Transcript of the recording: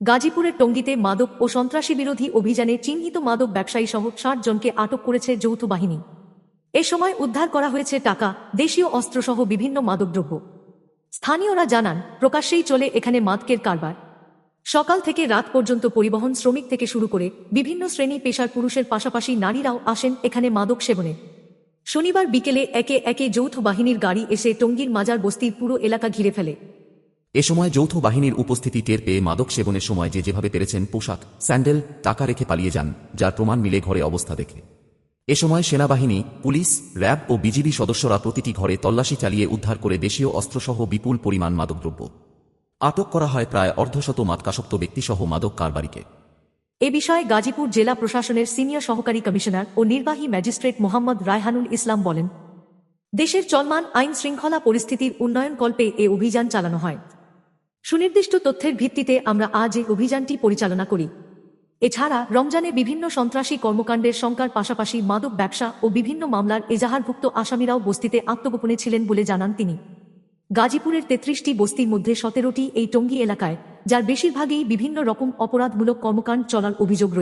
গাজীপুরের টঙ্গীতে মাদক ও সন্ত্রাসী বিরোধী অভিযানে চিহ্নিত মাদক ব্যবসায়ী সহ ষাট জনকে আটক করেছে যৌথ বাহিনী। এ সময় উদ্ধার করা হয়েছে টাকা, দেশীয় অস্ত্রসহ বিভিন্ন মাদকদ্রব্য। স্থানীয়রা জানান, প্রকাশ্যেই চলে এখানে মাদকের কারবার। সকাল থেকে রাত পর্যন্ত পরিবহন শ্রমিক থেকে শুরু করে বিভিন্ন শ্রেণি পেশার পুরুষের পাশাপাশি নারীরাও আসেন এখানে মাদক সেবনে। শনিবার বিকেলে একে একে যৌথ বাহিনীর গাড়ি এসে টঙ্গীর মাজার বস্তির পুরো এলাকা ঘিরে ফেলে। এ সময় যৌথ বাহিনীর উপস্থিতি টের পেয়ে মাদক সেবনের সময় যে যেভাবে পেরেছেন পোশাক, স্যান্ডেল, টাকা রেখে পালিয়ে যান, যার প্রমাণ মিলে ঘরে অবস্থা দেখে। এ সময় সেনাবাহিনী, পুলিশ, র্যাব ও বিজিবি সদস্যরা প্রতিটি ঘরে তল্লাশি চালিয়ে উদ্ধার করে দেশীয় অস্ত্রসহ বিপুল পরিমাণ মাদকদ্রব্য। আটক করা হয় প্রায় অর্ধশত মাদকাসক্ত ব্যক্তিসহ মাদক কারবারিকে। এ বিষয়ে গাজীপুর জেলা প্রশাসনের সিনিয়র সহকারী কমিশনার ও নির্বাহী ম্যাজিস্ট্রেট মোহাম্মদ রায়হানুল ইসলাম বলেন, দেশের চলমান আইন শৃঙ্খলা পরিস্থিতির উন্নয়ন কল্পে এ অভিযান চালানো হয়। সুনির্দিষ্ট তথ্যের ভিত্তিতে আমরা আজ এই অভিযানটি পরিচালনা করি। এছাড়া রমজানে বিভিন্ন সন্ত্রাসী কর্মকাণ্ডের শঙ্কার পাশাপাশি মাদক ব্যবসা ও বিভিন্ন মামলার এজাহারভুক্ত আসামিরাও বস্তিতে আত্মগোপনে ছিলেন বলে জানান তিনি। গাজীপুরের তেত্রিশটি বস্তির মধ্যে সতেরোটি এই টঙ্গী এলাকায়, যার বেশিরভাগই বিভিন্ন রকম অপরাধমূলক কর্মকাণ্ড চলার অভিযোগ